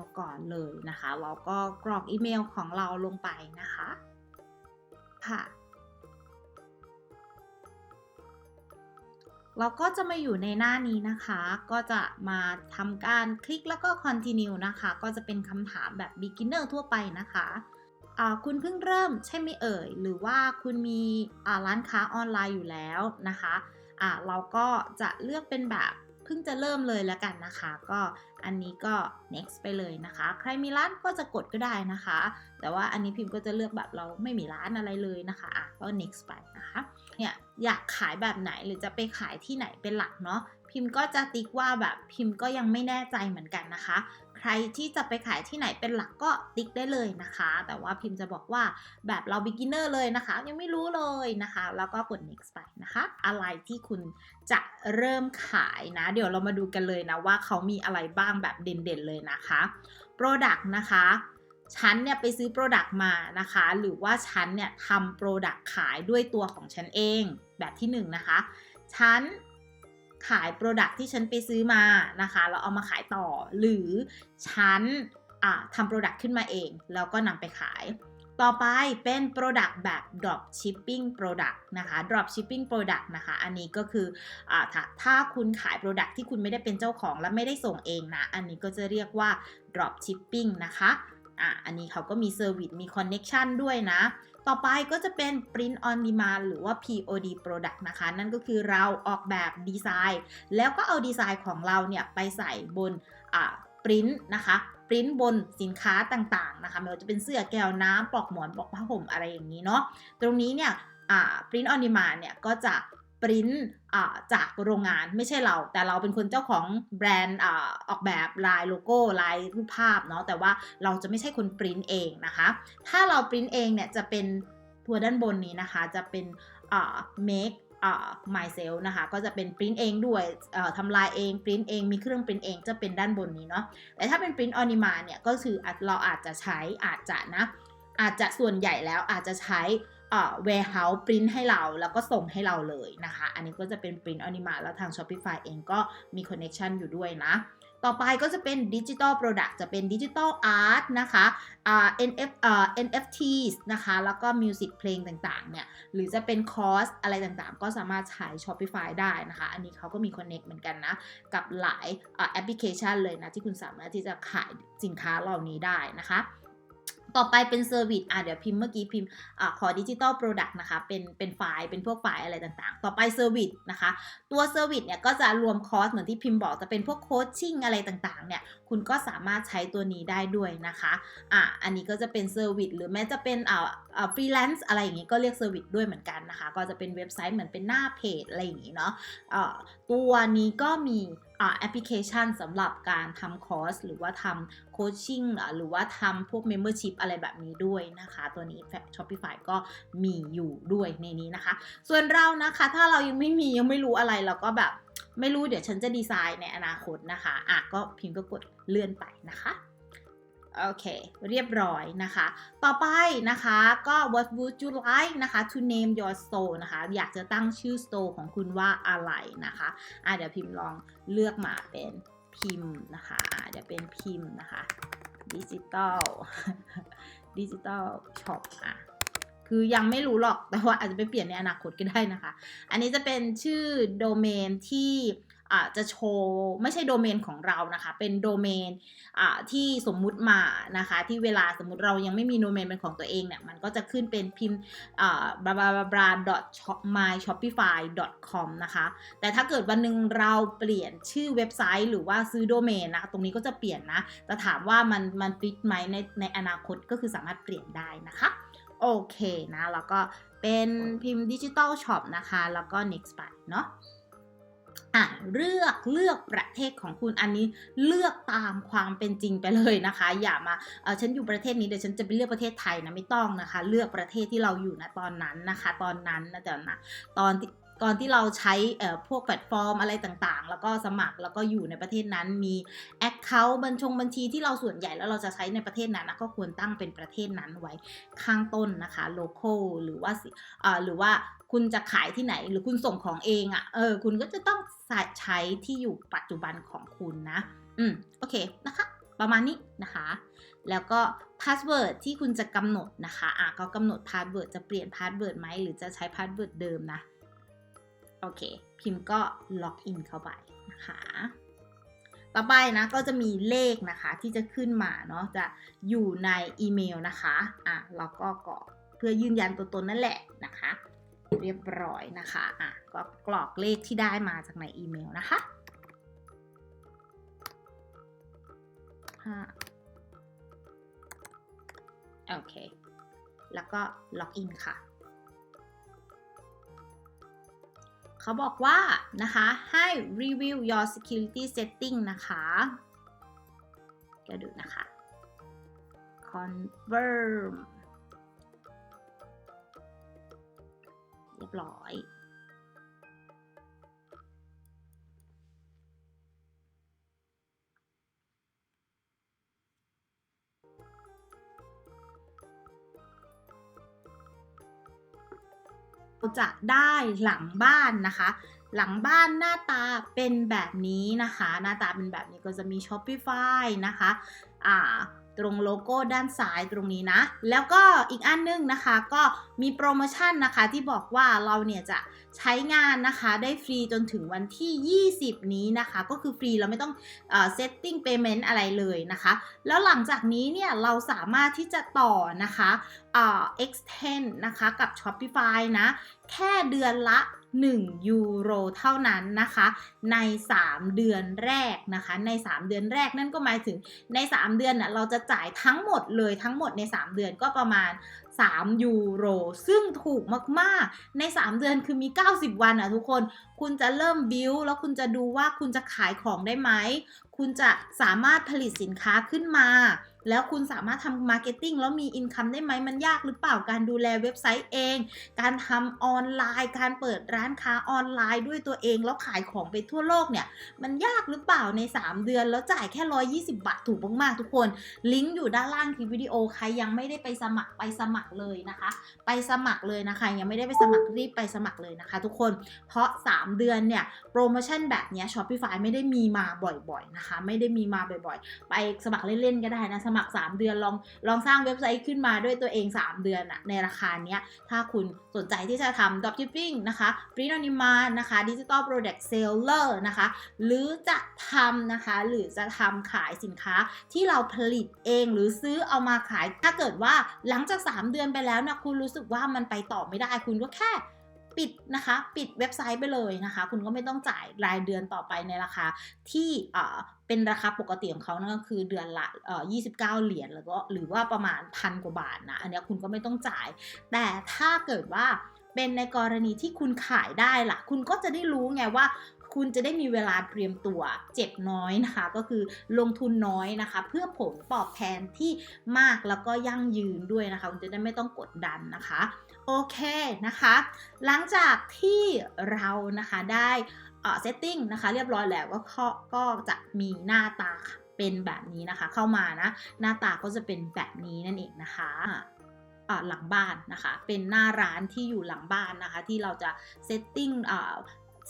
ลก่อนเลยนะคะแล้วก็กรอกอีเมลของเราลงไปนะคะค่ะเราก็จะมาอยู่ในหน้านี้นะคะ ก็จะมาทำการคลิกแล้วก็ continue นะคะ ก็จะเป็นคำถามแบบ beginner ทั่วไปนะคะคุณเพิ่งเริ่มใช่ไหมเอ่ย หรือว่าคุณมีร้านค้าออนไลน์อยู่แล้วนะคะเราก็จะเลือกเป็นแบบ พิ่งจะเริ่มเลยแล้วกันนะคะ ก็อันนี้ก็ next ไปเลยนะคะ ใครมีร้านก็จะกดก็ได้นะคะ แต่ว่าอันนี้พิมพ์ก็จะเลือกแบบเราไม่มีร้านอะไรเลยนะคะอะก็ next ไปนะคะ เนี่ยอยากขายแบบไหนหรือจะไปขายที่ไหนเป็นหลักเนาะพิมพ์ก็จะติ๊กว่าแบบพิมพ์ก็ยังไม่แน่ใจเหมือนกันนะคะ ใครที่จะไปขายที่ไหนเป็นหลักก็ติ๊กได้เลยนะคะ แต่ว่าพิมพ์จะบอกว่าแบบเรา beginner เลยนะคะ ยังไม่รู้เลยนะคะ แล้วก็กด next ไปนะคะ อะไรที่คุณจะเริ่มขายนะ เดี๋ยวเรามาดูกันเลยนะว่าเขามีอะไรบ้างแบบเด่นๆเลยนะคะ product นะคะฉันเนี่ยไปซื้อ Product มานะคะ หรือว่าฉันเนี่ยทำ Product ขายด้วยตัวของฉันเองแบบที่1นนะคะ ฉัน ขาย Product ที่ฉันไปซื้อมานะคะแล้วเอามาขายต่อ หรือฉันทำ Product ขึ้นมาเอง แล้วก็นำไปขาย ต่อไปเป็น Product แบบ Drop Shipping Product นะคะ Drop Shipping Product นะคะ อันนี้ก็คืออถ้าถ้าคุณขาย Product ที่คุณไม่ได้เป็นเจ้าของและไม่ได้ส่งเองนะ อันนี้ก็จะเรียกว่า Drop Shipping นะคะอะอันนี้เขาก็มีเซอร์วิสมีคอนเน็ชันด้วยนะ ต่อไปก็จะเป็น Print on Demand หรือว่า POD Product นะคะ นั่นก็คือเราออกแบบดีไซน์ แล้วก็เอาดีไซน์ของเราเนี่ยไปใส่บนอ่าปริ้นนะคะปริ้นบนสินค้าต่างๆนะคะไม่ว่าจะเป็นเสื้อแก้วน้ำปลอกหมอนปลอกผ้าห่มอะไรอย่างนี้เนาะตรงนี้เนี่ยปริ้นออนดีมานเนี่ยก็จะ ปริ้นจากโรงงานไม่ใช่เรา แต่เราเป็นคนเจ้าของแบรนด์ออกแบบลายโลโก้ลายรูปภาพเนาะแต่ว่าเราจะไม่ใช่คนปริ้นเองนะคะ ถ้าเราปริ้นเองเนี่ยจะเป็นตัวด้านบนนี้นะคะจะเป็น make myself นะคะก็จะเป็นปริ้นเองด้วยทำลายเองปริ้นเองมีเครื่องปริ้นเองจะเป็นด้านบนนี้เนาะแต่ถ้าเป็นปริ้นออนิมาเนี่ยก็คือเราอาจจะใช้อาจจะนะอาจจะส่วนใหญ่แล้วอาจจะใช้ warehouse print ให้เราแล้วก็ส่งให้เราเลยนะคะ อันนี้ก็จะเป็น print on demand แล้วทาง Shopify เองก็มี connection อยู่ด้วยนะ ต่อไปก็จะเป็น digital product จะเป็น digital art นะคะ NF NFTs นะคะ แล้วก็ music เพลงต่างๆ เนี่ย หรือจะเป็นคอร์สอะไรต่างๆ ก็สามารถใช้ Shopify ได้นะคะ อันนี้เขาก็มี connect เหมือนกันนะ กับหลายแอปพลิเคชันเลยนะ ที่คุณสามารถที่จะขายสินค้าเหล่านี้ได้นะคะ ต่อไปเป็นเซอร์วิสอะเดี๋ยวพิมพ์เมื่อกี้พิมพ์อ่าขอดิจิตอลโปรดักต์นะคะ เป็นเป็นไฟล์ เป็นพวกไฟล์อะไรต่างๆ ต่อไปเซอร์วิสนะคะ ตัวเซอร์วิสเนี่ยก็จะรวมคอร์สเหมือนที่พิมพ์บอกจะเป็นพวกโคชชิ่งอะไรต่างๆ เนี่ย คุณก็สามารถใช้ตัวนี้ได้ด้วยนะคะ อะอันนี้ก็จะเป็นเซอร์วิสหรือแม้จะเป็นอ่าอ่าฟรีแลนซ์อะไรอย่างงี้ก็เรียกเซอร์วิสด้วยเหมือนกันนะคะ ก็จะเป็นเว็บไซต์เหมือนเป็นหน้าเพจอะไรอย่างงี้เนาะอ่าตัวนี้ก็มี แอปพลิเคชันสำหรับการทำคอร์ส หรือว่าทำโคชชิ่งหรือว่าทำพวก Membership อะไรแบบนี้ด้วยนะคะ ตัวนี้ Shopify ก็มีอยู่ด้วยในนี้นะคะ ส่วนเรานะคะถ้าเรายังไม่มียังไม่รู้อะไรเราก็แบบ ไม่รู้เดี๋ยวฉันจะดีไซน์ในอนาคตนะคะอะก็พิมพ์ก็กดเลื่อนไปนะคะ โอเค เรียบร้อยนะคะ ต่อไปนะคะก็ what would you like นะคะ to name your store นะคะ อยากจะตั้งชื่อ store ของคุณว่าอะไรนะคะอะเดี๋ยวพิมพ์ลองเลือกมาเป็นพิมพ์นะคะอะเดี๋ยวเป็นพิมพ์นะคะดิจิตอลดิจิตอลช็อปอะคือยังไม่รู้หรอกแต่ว่าอาจจะไปเปลี่ยนในอนาคตก็ได้นะคะ อันนี้จะเป็นชื่อโดเมนที่ จะโชว์ไม่ใช่โดเมนของเรานะคะ เป็นโดเมนที่สมมุติมานะคะ ที่เวลาสมมุติเรายังไม่มีโดเมนเป็นของตัวเองเนี่ย มันก็จะขึ้นเป็นพิมพ์บราบราบรา my shopify com นะคะ แต่ถ้าเกิดวันหนึ่งเราเปลี่ยนชื่อเว็บไซต์ หรือว่าซื้อโดเมนนะ ตรงนี้ก็จะเปลี่ยนนะ แต่ถามว่ามันมันฟิตไหมในในอนาคตก็คือสามารถเปลี่ยนได้นะคะ โอเคนะ แล้วก็เป็นพิมพ์ดิจิตอลช็อปนะคะ แล้วก็ next ไปเนาะ อะเลือกเลือกประเทศของคุณอันนี้เลือกตามความเป็นจริงไปเลยนะคะ อย่ามาเออฉันอยู่ประเทศนี้เดี๋ยวฉันจะไปเลือกประเทศไทยนะไม่ต้องนะคะ เลือกประเทศที่เราอยู่นะตอนนั้นนะคะ ตอนนั้นนะแต่นะตอน ตอนที่เราใช้พวกแพลตฟอร์มอะไรต่างๆ แล้วก็สมัครแล้วก็อยู่ในประเทศนั้นมี Account บัญชงบัญชีที่เราส่วนใหญ่แล้วเราจะใช้ในประเทศนั้นนะก็ควรตั้งเป็นประเทศนั้นไว้ข้างต้นนะคะ local หรือว่าหรือว่าคุณจะขายที่ไหนหรือคุณส่งของเองอะ่ะเออคุณก็จะต้องใช้ที่อยู่ปัจจุบันของคุณนะ อืมโอเคนะคะประมาณนี้นะคะ แล้วก็พาสเวิร์ดที่คุณจะกำหนดนะคะ อะก็กำหนดพาสเวิร์ดจะเปลี่ยนพาสเวิร์ดไหมหรือจะใช้พาสเวิร์ดเดิมนะ โอเค พิมพ์ก็ล็อกอินเข้าไปนะคะ ต่อไปนะก็จะมีเลขนะคะที่จะขึ้นมาเนาะจะอยู่ในอีเมลนะคะอะเราก็กรอกเพื่อยืนยันตัวตนนั่นแหละนะคะ เรียบร้อยนะคะอะก็กรอกเลขที่ได้มาจากในอีเมลนะคะโอเค แล้วก็ล็อกอินค่ะ เขาบอกว่านะคะให้ review your security setting นะคะเดี๋ยวดูนะคะ confirm เรียบร้อย จะได้หลังบ้านนะคะ หลังบ้านหน้าตาเป็นแบบนี้นะคะ หน้าตาเป็นแบบนี้ก็จะมี Shopify นะคะ อ่า ตรงโลโก้ด้านซ้ายตรงนี้นะ แล้วก็อีกอันนึงนะคะ ก็มีโปรโมชั่นนะคะที่บอกว่าเราเนี่ยจะใช้งานนะคะได้ฟรีจนถึงวันที่ 20 นี้นะคะ ก็คือฟรีเราไม่ต้องเอ่อ setting payment อะไรเลยนะคะ แล้วหลังจากนี้เนี่ยเราสามารถที่จะต่อนะคะเอ่อ extend นะคะกับ Shopify นะ แค่เดือนละ 1 ยูโรเท่านั้นนะคะ ใน 3 เดือนแรกนะคะ ใน 3 เดือนแรกนั่นก็หมายถึงใน 3 เดือนน่ะเราจะจ่ายทั้งหมดเลยทั้งหมดใน 3 เดือนก็ประมาณ 3 ยูโร ซึ่งถูกมากๆ ใน 3 เดือนคือมี 90 วันอะทุกคน คุณจะเริ่มบิวแล้วคุณจะดูว่าคุณจะขายของได้ไหม คุณจะสามารถผลิตสินค้าขึ้นมา แล้วคุณสามารถทำมาร์เก็ตติ้งแล้วมีอินคัมได้ไหมมันยากหรือเปล่าการดูแลเว็บไซต์เอง การทำออนไลน์ การเปิดร้านค้าออนไลน์ด้วยตัวเอง แล้วขายของไปทั่วโลกเนี่ย มันยากหรือเปล่าใน 3 เดือน แล้วจ่ายแค่ 120 บาทถูกมากๆทุกคน ลิงก์อยู่ด้านล่างคลิปวิดีโอใครยังไม่ได้ไปสมัครไปสมัครเลยนะคะ ไปสมัครเลยนะคะ ยังไม่ได้ไปสมัครรีบไปสมัครเลยนะคะ ทุกคนเพราะ 3 เดือนเนี่ยโปรโมชั่นแบบเนี้ย Shopify ไม่ได้มีมาบ่อยๆนะคะ ไม่ได้มีมาบ่อยๆ ไปสมัครเล่นๆก็ได้นะมัคร 3 เดือนลองลองสร้างเว็บไซต์ขึ้นมาด้วยตัวเอง 3 เดือนอะในราคาเนี้ย ถ้าคุณสนใจที่จะทำ dropshipping นะคะ print on demand นะคะ digital product seller นะคะ หรือจะทำนะคะ หรือจะทำขายสินค้าที่เราผลิตเองหรือซื้อเอามาขาย ถ้าเกิดว่าหลังจาก 3 เดือนไปแล้วนะคุณรู้สึกว่ามันไปต่อไม่ได้คุณก็แค่ ปิดนะคะ ปิดเว็บไซต์ไปเลยนะคะ คุณก็ไม่ต้องจ่ายรายเดือนต่อไปในราคาที่เอ่อเป็นราคาปกติของเขานั่นก็คือเดือนละเอ่อ29 เหรียญแล้วก็หรือว่าประมาณพันกว่าบาทนะ อันนี้คุณก็ไม่ต้องจ่าย แต่ถ้าเกิดว่าเป็นในกรณีที่คุณขายได้ล่ะ คุณก็จะได้รู้ไงว่า คุณจะได้มีเวลาเตรียมตัวเจ็บน้อยนะคะ ก็คือลงทุนน้อยนะคะ เพื่อผลตอบแทนที่มากแล้วก็ยั่งยืนด้วยนะคะ คุณจะได้ไม่ต้องกดดันนะคะโอเคนะคะ หลังจากที่เรานะคะได้เออ setting นะคะ เรียบร้อยแล้วก็ก็ก็จะมีหน้าตาเป็นแบบนี้นะคะ เข้ามานะ หน้าตาก็จะเป็นแบบนี้นั่นเองนะคะอ่าหลังบ้านนะคะ เป็นหน้าร้านที่อยู่หลังบ้านนะคะ ที่เราจะ setting อ่า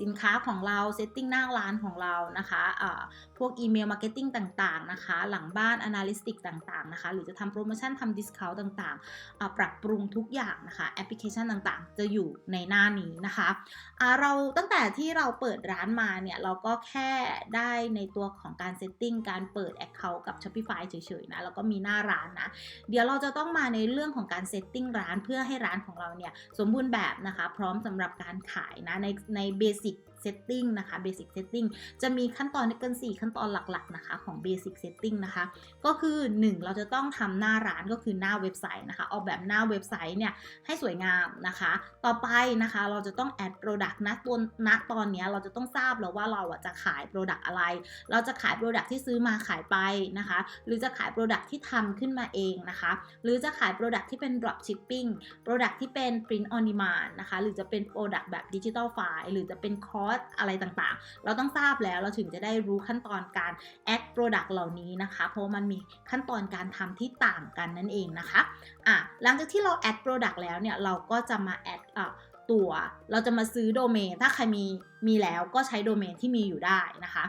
สินค้าของเรา setting หน้าร้านของเรานะคะอ่าพวกอีเมลมาร์เก็ตติ้งต่างๆนะคะ หลังบ้าน Analytics ต่างๆนะคะ หรือจะทำโปรโมชั่นทำ discount ต่างๆ ปรับปรุงทุกอย่างนะคะแอปพลิเคชันต่างๆ จะอยู่ในหน้านี้นะคะอ่าเราตั้งแต่ที่เราเปิดร้านมาเนี่ยเราก็แค่ได้ในตัวของการ setting การเปิด Account กับ Shopify เฉยๆนะแล้วก็มีหน้าร้านนะเดี๋ยวเราจะต้องมาในเรื่องของการ setting ร้านเพื่อให้ร้านของเราเนี่ยสมบูรณ์แบบนะคะ พร้อมสำหรับการขายนะในใน basic setting นะคะ basic setting จะมีขั้นตอนด้วยกัน 4 ขั้นตอนหลักๆนะคะของ basic setting นะคะ ก็คือ 1 เราจะต้องทำหน้าร้านก็คือหน้าเว็บไซต์นะคะ ออกแบบหน้าเว็บไซต์เนี่ยให้สวยงามนะคะ ต่อไปนะคะเราจะต้อง add product นะตัวณตอนนี้เราจะต้องทราบแล้วว่าเราจะขาย product อะไร เราจะขาย product ที่ซื้อมาขายไปนะคะ หรือจะขาย product ที่ทำขึ้นมาเองนะคะ หรือจะขาย product ที่เป็น drop shipping product ที่เป็น print on demand นะคะ หรือจะเป็น product แบบ digital file หรือจะเป็นคอร์สอะไรต่างๆ เราต้องทราบแล้วเราถึงจะได้รู้ขั้นตอนการ add product เหล่านี้นะคะ เพราะมันมีขั้นตอนการทำที่ต่างกันนั่นเองนะคะอะหลังจากที่เรา add product แล้วเนี่ยเราก็จะมา add อะตัวเราจะมาซื้อโดเมน ถ้าใครมีมีแล้วก็ใช้โดเมนที่มีอยู่ได้นะคะ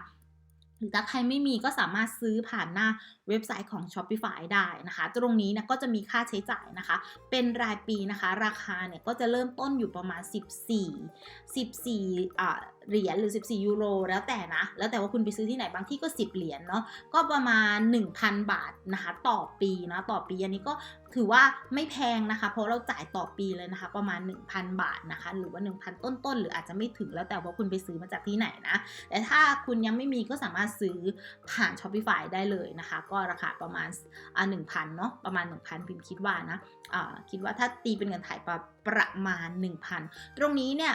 หรือถ้าใครไม่มีก็สามารถซื้อผ่านหน้าเว็บไซต์ของ Shopify ได้นะคะ ตรงนี้นะก็จะมีค่าใช้จ่ายนะคะ เป็นรายปีนะคะ ราคาเนี่ยก็จะเริ่มต้นอยู่ประมาณ 14 14อ่า เหรียญหรือ 14 ยูโร แล้วแต่นะ แล้วแต่ว่าคุณไปซื้อที่ไหนบางที่ก็ 10 เหรียญเนาะก็ประมาณ 1,000 บาทนะคะต่อปีนะต่อปีอันนี้ก็ถือว่าไม่แพงนะคะ เพราะเราจ่ายต่อปีเลยนะคะ ประมาณ 1,000 บาทนะคะ หรือว่า 1,000 ต้นๆ หรืออาจจะไม่ถึงแล้วแต่ว่าคุณไปซื้อมาจากที่ไหนนะ แต่ถ้าคุณยังไม่มีก็สามารถซื้อผ่าน Shopify ได้เลยนะคะ ก็ราคาประมาณอ่า1,000เนาะประมาณ 1,000พิมพ์คิดว่านะ คิดว่าถ้าตีเป็นเงินไทยประประมาณ 1,000 ตรงนี้เนี่ย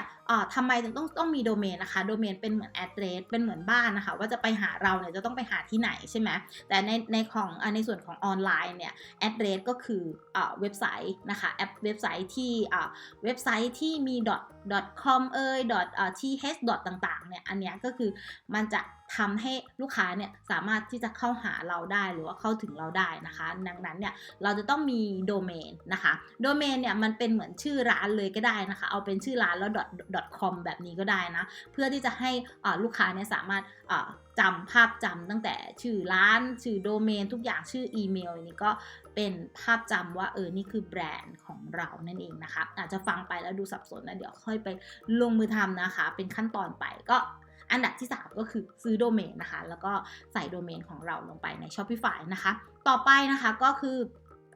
ทำไมถึงต้องต้องมีโดเมนนะคะ โดเมนเป็นเหมือน address เป็นเหมือนบ้านนะคะ ว่าจะไปหาเราเนี่ยจะต้องไปหาที่ไหนใช่ไหม แต่ในในของในส่วนของออนไลน์เนี่ย address ก็คืออเว็บไซต์นะคะแอปเว็บไซต์ที่เว็บไซต์ที่มี .com เอ่ย .th. ต่างๆเนี่ยอันเนี้ยก็คือมันจะ ทำให้ลูกค้าเนี่ยสามารถที่จะเข้าหาเราได้หรือว่าเข้าถึงเราได้นะคะ ดังนั้นเนี่ยเราจะต้องมีโดเมนนะคะ โดเมนเนี่ยมันเป็นเหมือนชื่อร้านเลยก็ได้นะคะ เอาเป็นชื่อร้านแล้ว dot .com แบบนี้ก็ได้นะ เพื่อที่จะให้ลูกค้าเนี่ยสามารถจำภาพจำตั้งแต่ชื่อร้าน ชื่อโดเมนทุกอย่างชื่ออีเมลอันนี้ก็เป็นภาพจำว่าเออนี่คือแบรนด์ของเรานั่นเองนะคะอาจจะฟังไปแล้วดูสับสนนะเดี๋ยวค่อยไปลงมือทำนะคะ เป็นขั้นตอนไปก็ อันดับที่ 3 ก็คือซื้อโดเมนนะคะ แล้วก็ใส่โดเมนของเราลงไปใน Shopify นะคะ ต่อไปนะคะก็คือ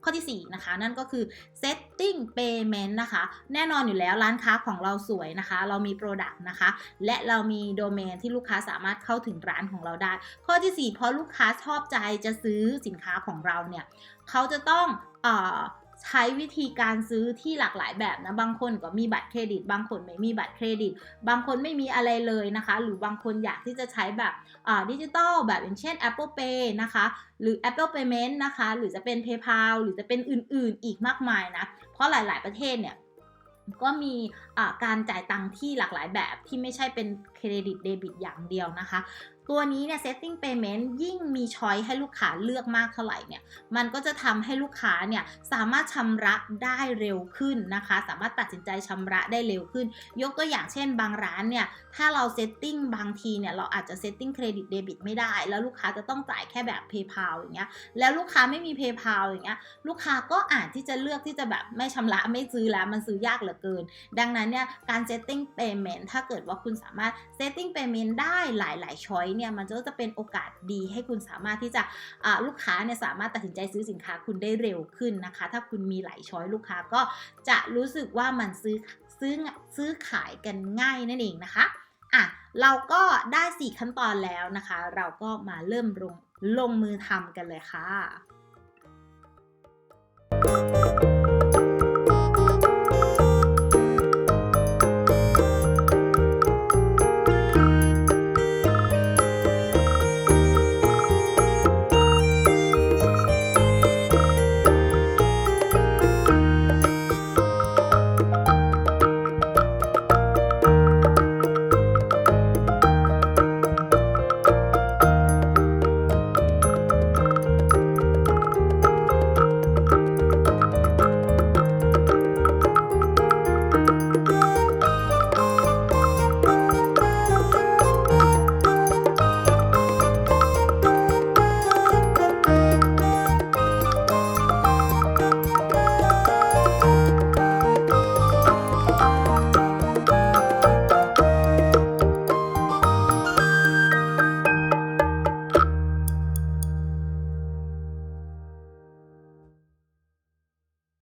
ข้อที่4นะคะนั่นก็คือ setting payment นะคะ แน่นอนอยู่แล้วร้านค้าของเราสวยนะคะ เรามี Product นะคะ และเรามีโดเมนที่ลูกค้าสามารถเข้าถึงร้านของเราได้ ข้อที่4เพราะลูกค้าชอบใจจะซื้อสินค้าของเราเนี่ย เขาจะต้องอ ใช้วิธีการซื้อที่หลากหลายแบบนะ บางคนก็มีบัตรเครดิต บางคนไม่มีบัตรเครดิต บางคนไม่มีอะไรเลยนะคะ หรือบางคนอยากที่จะใช้แบบดิจิตอลแบบอย่างเช่น Apple Pay นะคะ หรือ Apple Payment นะคะ หรือจะเป็น PayPal หรือจะเป็นอื่นๆ อีกมากมายนะ เพราะหลาย ๆ ประเทศเนี่ยก็มีการจ่ายตังค์ที่หลากหลายแบบที่ไม่ใช่เป็นเครดิตเดบิตอย่างเดียวนะคะ ตัวนี้เนี่ย setting payment ยิ่งมีช้อยให้ลูกค้าเลือกมากเท่าไหร่เนี่ย มันก็จะทำให้ลูกค้าเนี่ย สามารถชำระได้เร็วขึ้นนะคะ สามารถตัดสินใจชำระได้เร็วขึ้น ยกตัวอย่างเช่นบางร้านเนี่ย ถ้าเรา setting บางทีเนี่ย เราอาจจะ setting เครดิตเดบิตไม่ได้ แล้วลูกค้าจะต้องจ่ายแค่แบบ PayPal อย่างเงี้ย แล้วลูกค้าไม่มี PayPal อย่างเงี้ย ลูกค้าก็อาจที่จะเลือกที่จะแบบไม่ชำระไม่ซื้อแล้วมันซื้อยากเหลือเกิน ดังนั้นเนี่ยการ setting payment ถ้าเกิดว่าคุณสามารถ setting payment ได้หลาย ๆ ช้อยเนี่ยมันก็จะเป็นโอกาสดีให้คุณสามารถที่จะลูกค้าเนี่ยสามารถตัดสินใจซื้อสินค้าคุณได้เร็วขึ้นนะคะ ถ้าคุณมีหลายช้อยลูกค้าก็จะรู้สึกว่ามันซื้อซื้อซื้อขายกันง่ายนั่นเองนะคะอะเราก็ได้ 4 ขั้นตอนแล้วนะคะ เราก็มาเริ่มลงลงมือทำกันเลยค่ะ